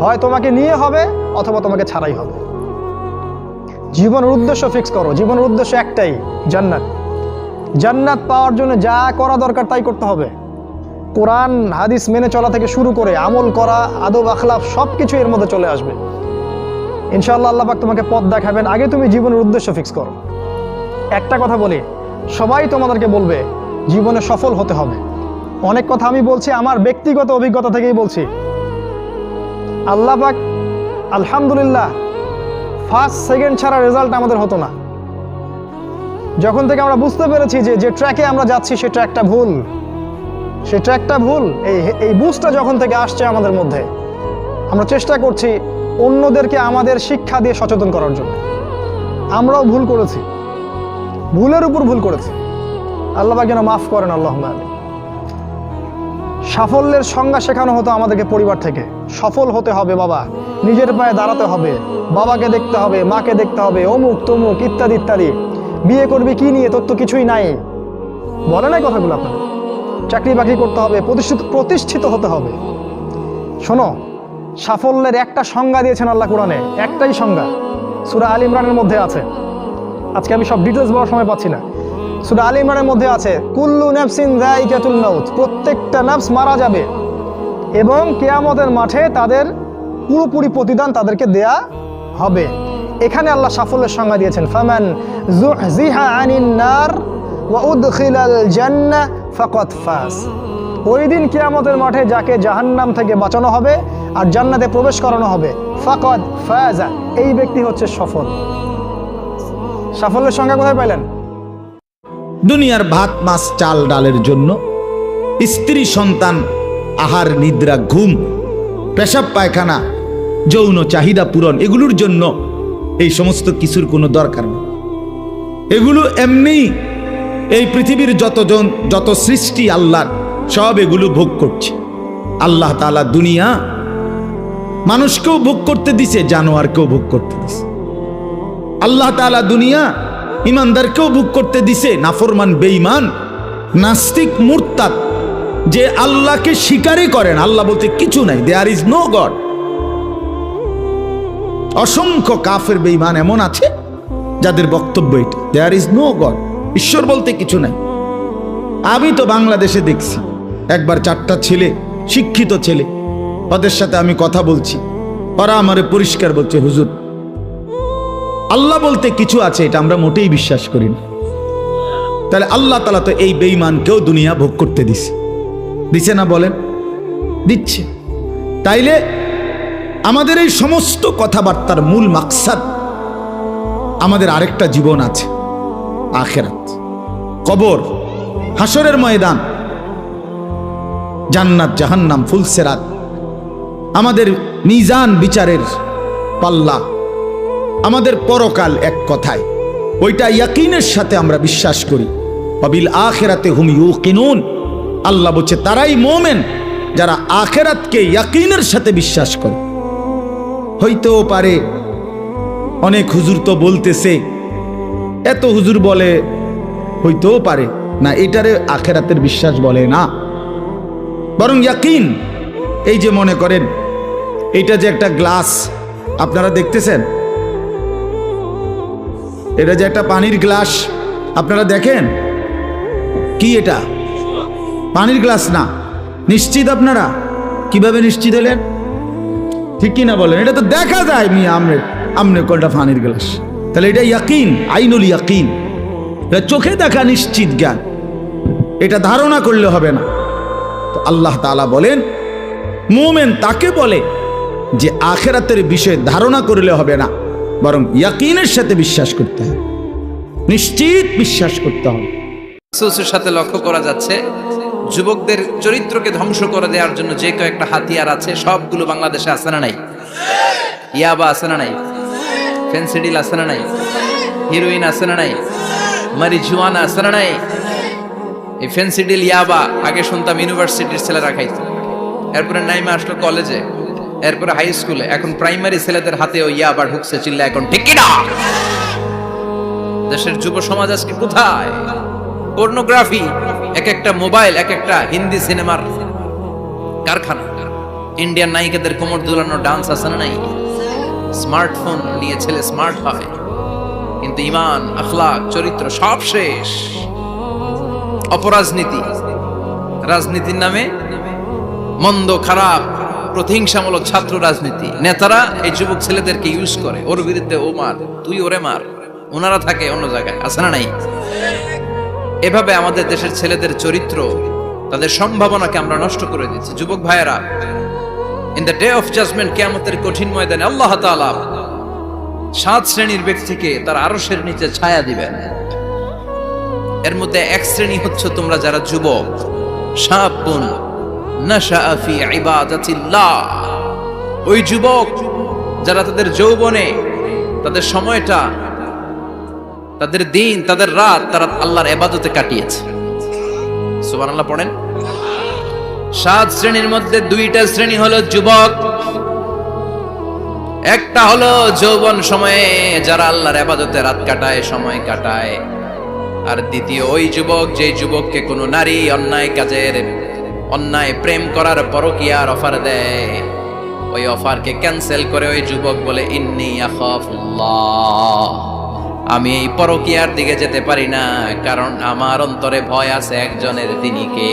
হয় তোমাকে নিয়ে হবে অথবা তোমাকে ছাড়াই হবে। জীবনের উদ্দেশ্য ফিক্স করো। জীবনের উদ্দেশ্য একটাই, জান্নাত। জান্নাত পাওয়ার জন্য যা করা দরকার তাই করতে হবে। কোরআন, হাদিস মেনে চলা থেকে শুরু করে আমল করা, আদব আখলাফ সব কিছু এর মধ্যে চলে আসবে। ইনশাআল্লাহ আল্লাহ পাক তোমাকে পথ দেখাবেন। আগে তুমি জীবনের উদ্দেশ্য ফিক্স করো। একটা কথা বলি, সবাই তোমাদেরকে বলবে, জীবনে সফল হতে হবে। অনেক কথা আমি বলছি, আমার ব্যক্তিগত অভিজ্ঞতা থেকেই বলছি। আল্লাহ পাক, আলহামদুলিল্লাহ ফার্স্ট সেকেন্ড ছাড়া রেজাল্ট আমাদের হতো না। যখন থেকে আমরা বুঝতে পেরেছি যে যে ট্র্যাকে আমরা যাচ্ছি, সে ট্র্যাকটা ভুল। সে ট্র্যাকটা ভুল। এই এই বুঝটা যখন থেকে আসছে আমাদের মধ্যে, আমরা চেষ্টা করছি অন্যদেরকে আমাদের শিক্ষা দিয়ে সচেতন করার জন্য। আমরাও ভুল করেছি। ভুলের উপর ভুল করেছি। আল্লাহ যেন মাফ করেন আল্লাহ সাফল্যের সংজ্ঞা শেখানো হতো আমাদেরকে পরিবার থেকে। সফল হতে হবে বাবা। নিজের পায়ে দাঁড়াতে হবে। বাবাকে দেখতে হবে, মাকে দেখতে হবে, অমুক, তমুক, ইত্যাদি ইত্যাদি। বিয়ে করবি কি নিয়ে? তোর তো কিছুই নাই। বলে নাই কথাগুলো আপনার? চাকরি বাকরি করতে হবে, প্রতিষ্ঠিত প্রতিষ্ঠিত হতে হবে। শোনো, সাফল্যের একটা সংজ্ঞা দিয়েছেন আল্লাহ কোরআনে। একটাই সংজ্ঞা। সুরা আল ইমরানের মধ্যে আছে। আজকে আমি সব ডিটেলস বলার সময় পাচ্ছি না। সুরা আল ইমরানের মধ্যে আছে, কুল্লু নাফসিন যায়িকাতুল মাউত। প্রত্যেকটা নাফস মারা যাবে। এবং কেয়ামতের মাঠে তাদের পুরোপুরি প্রতিদান তাদেরকে দেয়া হবে। এখানে আল্লাহ সাফল্যের সংজ্ঞা দিয়েছেন, ফামান ওই দিন কিয়ামতের মাঠে যাকে জাহান্নাম থেকে বাঁচানো হবে আর জান্নাতে প্রবেশ করানো হবে, ফাকাদ ফাজা। এই ব্যক্তি হচ্ছে সফল। সাফল্যের সংজ্ঞা কোথায় পাইলেন? দুনিয়ার ভাত, মাছ, চাল, ডালের জন্য স্ত্রী সন্তান আহার, নিদ্রা, ঘুম, পেশাব, পায়খানা, যৌন চাহিদা পূরণ, এগুলোর জন্য এই সমস্ত কিছুর কোনো দরকার নেই। এগুলো এমনি এই পৃথিবীর যতজন, যত সৃষ্টি আল্লাহর সব এগুলো ভোগ করছে। আল্লাহ তাআলা দুনিয়া মানুষকেও ভোগ করতে দিছে, জানোয়ারকেও ভোগ করতে দিছে। আল্লাহ তাআলা দুনিয়া ইমানদারকেও ভোগ করতে দিছে, নাফরমান, বেঈমান, নাস্তিক, মুরতাদ যে আল্লাহকে স্বীকারই করেন আল্লাহ বলতে কিছু নাই। দেয়ার ইজ নো গড অসংখ্য কাফের বেঈমান এমন আছে, যাদের বক্তব্য এটা। দেয়ার ইজ নো গড ঈশ্বর বলতে কিছু নাই। আমি তো বাংলাদেশে দেখছি, একবার চারটা ছেলে, শিক্ষিত ছেলে, ওদের সাথে আমি কথা বলছি। ওরা আমারে পরিষ্কার বলছে, হুজুর, আল্লাহ বলতে কিছু আছে, এটা আমরা মোটেই বিশ্বাস করি না। তাহলে আল্লাহ তালা তো এই বেঈমানকেও দুনিয়া ভোগ করতে দিছে। দিছে না বলেন? দিচ্ছে। তাইলে আমাদের এই সমস্ত কথাবার্তার মূল মাকসাদ আমাদের আরেকটা জীবন আছে, আখেরাত। কবর হাসরের ময়দান, জান্নাত, জাহান্নাম ফুলসেরাত আমাদের মিজান বিচারের পাল্লা, আমাদের পরকাল এক কথায়। ওইটা ইয়াকিনের সাথে আমরা বিশ্বাস করি। অবিল আখেরাতে হুম ইউকিনুন। আল্লাহ বলছে, তারাই মোমেন যারা আখেরাতকে ইয়াকিনের সাথে বিশ্বাস করে। হইতেও পারে, অনেক হুজুর তো বলতেছে, এত হুজুর বলে, হইতেও পারে, না এটারে আখেরাতের বিশ্বাস বলে না। বরং ইয়াকিন, এই যে মনে করেন, এটা যে একটা গ্লাস, আপনারা দেখতেছেন? এটা যে একটা পানির গ্লাস, আপনারা দেখেন? কি এটা? পানির গ্লাস না। নিশ্চিত আপনারা? কীভাবে নিশ্চিত হলেন? ঠিক কিনা বলেন? এটা তো দেখা যায় মি আমনে আমনে কোনটা পানির গ্লাস। তাহলে এটা ইয়াকিন, আইনুল ইয়াকিন। এটা চোখে দেখা নিশ্চিত জ্ঞান। এটা ধারণা করলে হবে না। তো আল্লাহ তাআলা বলেন, মোমেন তাকে বলে যে আখেরাতের বিষয়ে ধারণা করলে হবে না, বরং ইয়াকিনের সাথে বিশ্বাস করতে হবে। নিশ্চিত বিশ্বাস করতে হবে। সাথে লক্ষ্য করা যাচ্ছে যুবকদের চরিত্রকে ধ্বংস করে দেওয়ার জন্য যে কয়েকটা হাতিয়ার আছে, সবগুলো বাংলাদেশে আছে না নাই? ইয়াবা আছে না নাই? ফেন্সিডিল আছে না নাই? হিরোইন আছে না নাই? মারিজুয়ানা আছে না নাই? এই ফেন্সিডিল, ইয়াবা, আগে শুনতাম ইউনিভার্সিটির ছেলেরা খাইতো। এরপরে নাইমা আসলো কলেজে। এরপরে হাই স্কুলে। এখন প্রাইমারি ছেলেদের হাতে হাতেও ইয়াবা ঢুকছে চিল্লা এখন ঠিক কি না দেশের যুব সমাজ আজকে কোথায়? পর্নোগ্রাফি এক একটা মোবাইল এক একটা হিন্দি সিনেমার কারখানা। ইন্ডিয়ান নায়িকাদের কোমর দুলানো ডান্স আছে না নাই? স্মার্টফোন নিয়ে ছেলে স্মার্ট হয় কিন্তু ইমান আখলাক চরিত্র সব শেষ। অপরাজনীতি, রাজনীতির নামে মন্দ, খারাপ, প্রতিহিংসামূলক ছাত্র রাজনীতি। নেতারা এই যুবক ছেলেদেরকে ইউজ করে। ওর বিরুদ্ধে ও মার, তুই ওরে মার। ওনারা থাকে অন্য জায়গায়, আছে না নাই? এভাবে আমাদের দেশের ছেলেদের চরিত্র, তাদের সম্ভাবনাকে আমরা নষ্ট করে দিচ্ছি যুবক ভাইয়েরা in the day of judgement কেয়ামতের কঠিন ময়দানে আল্লাহ তাআলা সাত শ্রেণির ব্যক্তিকে তার আরশের নিচে ছায়া দিবেন। এর মধ্যে এক শ্রেণি হচ্ছে তোমরা যারা যুবক। শাবুন নাশাআ ফি ইবাদাতিল্লাহ। ওই যুবক যারা তাদের যৌবনে, তাদের সময়টা তাদের দিন, তাদের রাত তারা আল্লাহর এবাদতে কাটিয়েছে। সুবহানাল্লাহ পড়েন। সাত শ্রেণির মধ্যে দুইটা শ্রেণি হলো যুবক, একটা হলো যৌবন সময়ে যারা আল্লাহর এবাদতে রাত কাটায়, সময় কাটায়। আর দ্বিতীয় ওই যুবক যে যুবককে কোনো নারী অন্যায় কাজের, অন্যায় প্রেম করার পরকিয়ার অফার দেয়। ওই অফারকে ক্যান্সেল করে ওই যুবক বলে, ইন্নি আখাফুল্লাহ। আমি এই পরকিয়ার দিকে যেতে পারি না, কারণ আমার অন্তরে ভয় আছে একজনের, তিনি কে?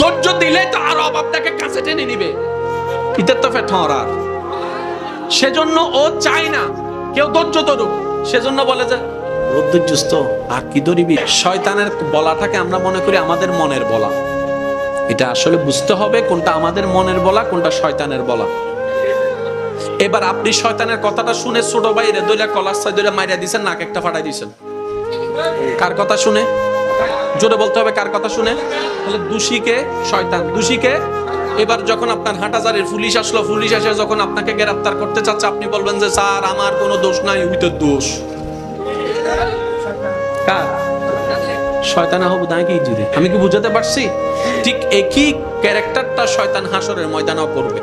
ধৈর্য দিলে তো আরও আপনাকে কাছে টেনে নিবে। ইতার তো সেজন্য ও চায় না কেউ ধৈর্য ধরুক। সেজন্য বলে যে ও আর কি ধরিবি? শয়তানের বলাটাকে আমরা মনে করি আমাদের মনের বলা। এটা আসলে বুঝতে হবে কোনটা আমাদের মনের বলা কোনটা শয়তানের বলা। এবার আপনি শয়তানের কথাটা শুনে ছোট ভাইরে দইলা কলার সাই দইলা মাইরা দিছেন নাক একটা ফাটাই দিছেন। কার কথা শুনে? জোরে বলতে হবে কার কথা শুনে? তাহলে দোষীকে, শয়তান, দোষীকে। এবার যখন আপনার হাঁটাজারের পুলিশ আসলো, পুলিশ এসে যখন আপনাকে গ্রেফতার করতে চাচ্ছে, আপনি বলবেন যে, স্যার, আমার কোনো দোষ নাই উইতের দোষ। শয়তান হব নাকি জুড়ে? আমি কি বুঝাতে পারছি? ঠিক একই ক্যারেক্টারটা শয়তান হাসরের ময়দানও করবে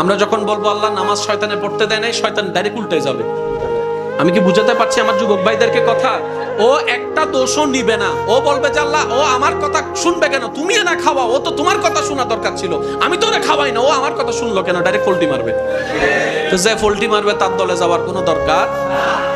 আমরা যখন বলব, আল্লাহ নামাজ শয়তানে পড়তে দেয় নাই, শয়তান ডাইরেক্ট উল্টে যাবে। আমি কি বুঝাতে পারছি আমার যুবক ভাইদেরকে কথা? ও একটা দোষও নিবে না। ও বলবে যে আল্লাহ, ও আমার কথা শুনবে কেন? তুমি না খাওয়া ও তো তোমার কথা শোনা দরকার ছিল। আমি তো খাওয়াই না, ও আমার কথা শুনলো কেন? ডাইরেক্ট পোল্টি মারবে। তো যে পোল্টি মারবে, তার দলে যাওয়ার কোনো দরকার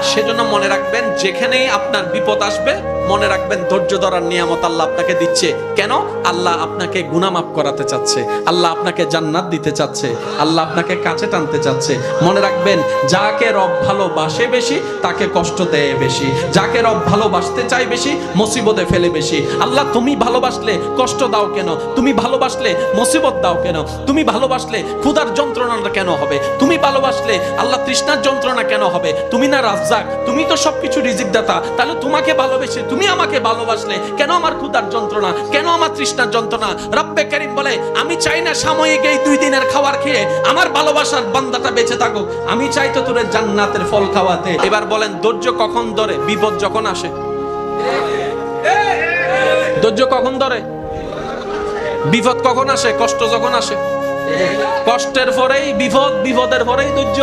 সেজন্য মনে রাখবেন, যেখানেই আপনার বিপদ আসবে, মনে রাখবেন ধৈর্য ধরার নিয়ামত আল্লাহ আপনাকে দিচ্ছে। কেন? আল্লাহ আপনাকে গুনামাফ করাতে চাচ্ছে। আল্লাহ আপনাকে জান্নাত দিতে চাচ্ছে। আল্লাহ আপনাকে কাছে টানতে চাচ্ছে। মনে রাখবেন, যাকে রব ভালোবাসে বেশি, তাকে কষ্ট দেয় বেশি। যাকে রব ভালোবাসতে চায় বেশি, মুসিবতে ফেলে বেশি। আল্লাহ, তুমি ভালোবাসলে কষ্ট দাও কেন? তুমি ভালোবাসলে মুসিবত দাও কেন? তুমি ভালোবাসলে ক্ষুধার যন্ত্রণাটা কেন হবে? তুমি ভালোবাসলে আল্লাহ, তৃষ্ণার যন্ত্রণা কেন হবে? তুমি না রাজ্জাক, তুমি তো সবকিছু রিজিক দাতা তাহলে তোমাকে ভালোবেসে তুমি আমাকে ভালোবাসলে কেন আমার ক্ষুধার যন্ত্রণা? কেন আমার তৃষ্ণার যন্ত্রণা? রব্বে করিম বলে, আমি চাই না সাময়িক এই দুই দিনের খাবার খেয়ে আমার ভালোবাসার বান্দাটা বেঁচে থাকুক। আমি চাই তো তোর জান্নাতের ফল খাওয়াতে। এবার বলেন, ধৈর্য কখন ধরে? বিপদ যখন আসে। ধৈর্য কখন ধরে? বিপদ কখন আসে? কষ্ট যখন আসে? কষ্টের পরেই বিপদ, বিপদের পরেই ধৈর্য।